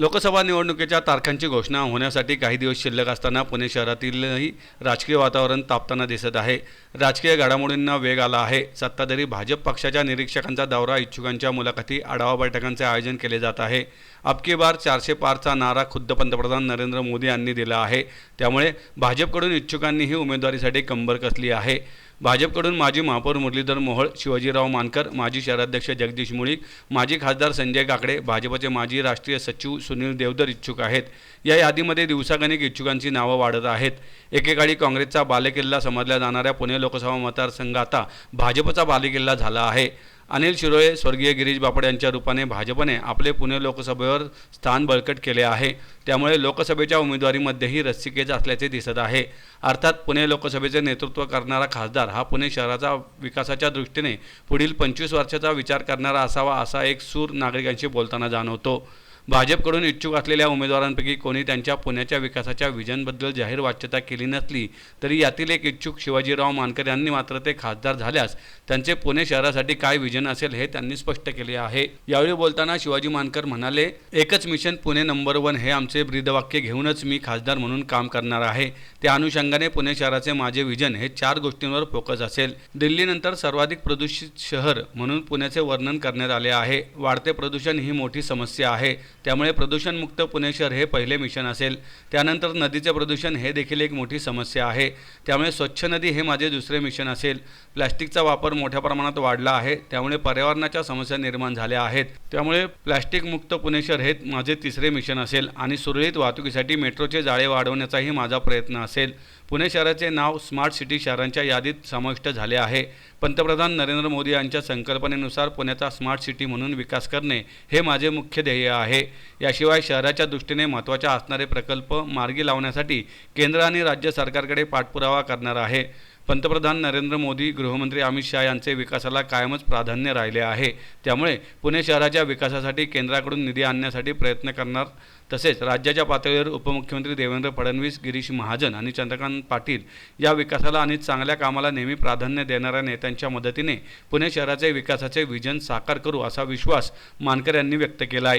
लोकसभा निवडणुकीच्या तारखांची घोषणा होण्यासाठी काही दिवस शिल्लक असताना पुणे शहरातीलही राजकीय वातावरण तापताना दिसत आहे. राजकीय घडामोडींना वेग आला आहे. सत्ताधारी भाजप पक्षाच्या निरीक्षकांचा दौरा इच्छुकांच्या मुलाखती आढावा बैठकांचे आयोजन केले जात आहे. अबकी बार चारशे पारचा नारा खुद्द पंतप्रधान नरेंद्र मोदी यांनी दिला आहे. त्यामुळे भाजपकडून इच्छुकांनीही उमेदवारीसाठी कंबर कसली आहे. भाजपकडून माजी महापौर मुरलीधर मोहोळ शिवाजीराव मानकर माजी शहराध्यक्ष जगदीश मुळीक माजी खासदार संजय काकडे भाजपचे माजी राष्ट्रीय सचिव सुनील देवधर इच्छुक आहेत. या यादीमध्ये दिवसागणिक इच्छुकांची नावं वाढत आहेत. एकेकाळी काँग्रेसचा बालेकिल्ला समजल्या जाणाऱ्या पुणे लोकसभा मतदारसंघ आता भाजपचा बालेकिल्ला झाला आहे. अनिल शिरोळे स्वर्गीय गिरीश बापट यांच्या रूपाने भाजपने आपले पुणे लोकसभेवर स्थान बळकट केले आहे. त्यामुळे लोकसभेच्या उमेदवारीमध्येही रस्सीकेच असल्याचे दिसत आहे. अर्थात पुणे लोकसभेचे नेतृत्व करणारा खासदार हा पुणे शहराचा विकासाच्या दृष्टीने पुढील पंचवीस वर्षाचा विचार करणारा असावा असा एक सूर नागरिकांशी बोलताना जाणवतो. भाजपकडून इच्छुक असलेल्या उमेदवारांपैकी कोणी त्यांच्या पुण्याच्या विकासाच्या विजनबद्दल जाहीर वाच्यता केली नसली तरी यातील एक इच्छुक शिवाजीराव मानकर यांनी मात्र ते खासदार झाल्यास त्यांचे पुणे शहरासाठी काय विजन असेल हे त्यांनी स्पष्ट केले आहे. यावेळी बोलताना शिवाजी मानकर म्हणाले एकच मिशन पुणे नंबर वन हे आमचे ब्रीदवाक्य घेऊनच मी खासदार म्हणून काम करणार आहे. त्या अनुषंगाने पुणे शहराचे माझे विजन हे चार गोष्टींवर फोकस असेल. दिल्लीनंतर सर्वाधिक प्रदूषित शहर म्हणून पुण्याचे वर्णन करण्यात आले आहे. वाढते प्रदूषण ही मोठी समस्या आहे. त्यामुळे प्रदूषणमुक्त पुणे शहर हे पहिले मिशन असेल. त्यानंतर नदीचे प्रदूषण हे देखील एक मोठी समस्या आहे. त्यामुळे स्वच्छ नदी हे माझे दुसरे मिशन असेल. प्लॅस्टिकचा वापर मोठ्या प्रमाणात वाढला आहे. त्यामुळे पर्यावरणाच्या समस्या निर्माण झाल्या आहेत. त्यामुळे प्लॅस्टिकमुक्त पुणे शहर हे माझे तिसरे मिशन असेल आणि सुरळीत वाहतुकीसाठी मेट्रोचे जाळे वाढवण्याचाही माझा प्रयत्न असेल. पुणे शहराचे नाव स्मार्ट सिटी शहरांच्या यादीत समाविष्ट झाले आहे. पंतप्रधान नरेंद्र मोदी यांच्या संकल्पनेनुसार पुण्याचा स्मार्ट सिटी म्हणून विकास करणे हे माझे मुख्य ध्येय आहे. याशिवाय शहराच्या दृष्टीने महत्त्वाचे असणारे प्रकल्प मार्गी लावण्यासाठी केंद्र आणि राज्य सरकारकडे पाठपुरावा करणार आहे. पंतप्रधान नरेंद्र मोदी गृहमंत्री अमित शहा यांचे विकासाला कायमच प्राधान्य राहिले आहे. त्यामुळे पुणे शहराच्या विकासासाठी केंद्राकडून निधी आणण्यासाठी प्रयत्न करणार तसेच राज्याच्या पातळीवर उपमुख्यमंत्री देवेंद्र फडणवीस गिरीश महाजन आणि चंद्रकांत पाटील या विकासाला आणि चांगल्या कामाला नेहमी प्राधान्य देणाऱ्या नेत्यांच्या मदतीने पुणे शहराचे विकासाचे विजन साकार करू असा विश्वास मानकर यांनी व्यक्त केला आहे